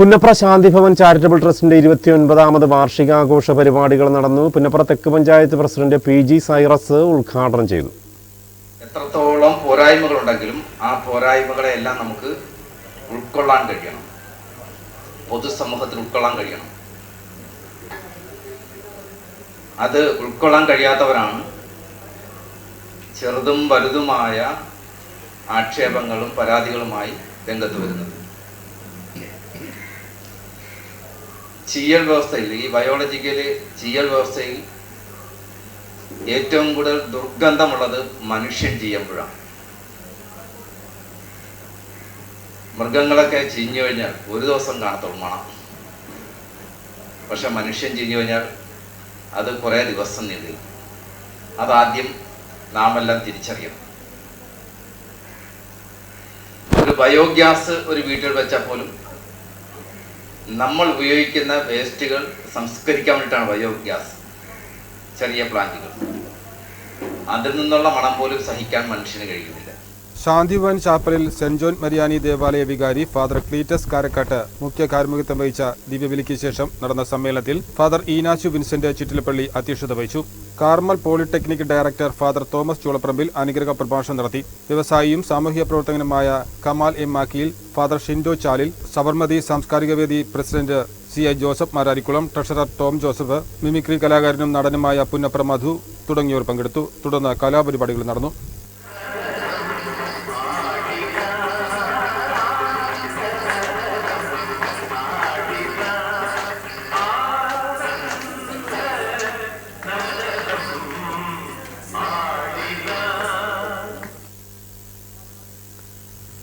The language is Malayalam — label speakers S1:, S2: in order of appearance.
S1: പുന്നപ്ര ശാന്തിഭവൻ ചാരിറ്റബിൾ ട്രസ്റ്റിന്റെ ഇരുപത്തിയൊൻപതാമത് വാർഷികാഘോഷ പരിപാടികൾ നടന്നു. പുന്നപ്ര തെക്ക് panchayat president P G Cyrus ഉദ്ഘാടനം ചെയ്തു.
S2: എത്രത്തോളം പോരായ്മകളുണ്ടെങ്കിലും ആ പോരായ്മകളെ എല്ലാം നമുക്ക് ഉൾക്കൊള്ളാൻ കഴിയണം. പൊതുസമൂഹത്തിൽ ഉൾക്കൊള്ളാൻ കഴിയണം. അത് ഉൾക്കൊള്ളാൻ കഴിയാത്തവരാണ്. ചെറുതും വലുതുമായ ആക്ഷേപങ്ങളും പരാതികളുമായി രംഗത്ത് വരുന്നത്. ചീയൽ വ്യവസ്ഥയിൽ ഈ ബയോളജിക്കൽ ചീയൽ വ്യവസ്ഥയിൽ ഏറ്റവും കൂടുതൽ ദുർഗന്ധമുള്ളത് മനുഷ്യൻ ചെയ്യുമ്പോഴാണ്. മൃഗങ്ങളൊക്കെ ചീഞ്ഞു കഴിഞ്ഞാൽ ഒരു ദിവസം കാണത്തുള്ളൂ മണം. പക്ഷെ മനുഷ്യൻ ചീഞ്ഞു കഴിഞ്ഞാൽ അത് കുറേ ദിവസം നീന്തി. അതാദ്യം നാം എല്ലാം തിരിച്ചറിയണം. ഒരു ബയോഗ്യാസ് ഒരു വീട്ടിൽ വെച്ചാൽ പോലും നമ്മൾ ഉപയോഗിക്കുന്ന വേസ്റ്റുകൾ സംസ്കരിക്കാൻ വേണ്ടിയിട്ടാണ് ബയോഗ്യാസ്. ചെറിയ പ്ലാന്റുകൾ. അതിൽ നിന്നുള്ള മണം പോലും സഹിക്കാൻ മനുഷ്യന് കഴിയുന്നില്ല.
S3: ശാന്തിഭവൻ ചാപ്പലിൽ സെന്റ് ജോൺ മരിയാനി ദേവാലയ വികാരി ഫാദർ ക്ലീറ്റസ് കാരക്കാട്ട് മുഖ്യ കാർമ്മികത്വം വഹിച്ച ദിവ്യബലിക്ക് ശേഷം നടന്ന സമ്മേളനത്തിൽ ഫാദർ ഈനാശു വിൻസെന്റ് ചിറ്റിലപ്പള്ളി അധ്യക്ഷത വഹിച്ചു. Carmel polytechnic director father Thomas Chulaprambil അനുഗ്രഹ പ്രഭാഷണം നടത്തി. വ്യവസായിയും സാമൂഹ്യ പ്രവർത്തകനുമായ കമാൽ എം മാക്കിയിൽ ഫാദർ ഷിൻഡോ ചാലിൽ സബർമതി സാംസ്കാരിക വേദി president C I Joseph Mararikulam treasurer Tom Joseph mimicry കലാകാരനും നടനുമായ പുന്നപ്ര മധു തുടങ്ങിയവർ പങ്കെടുത്തു. തുടർന്ന് കലാപരിപാടികൾ നടന്നു.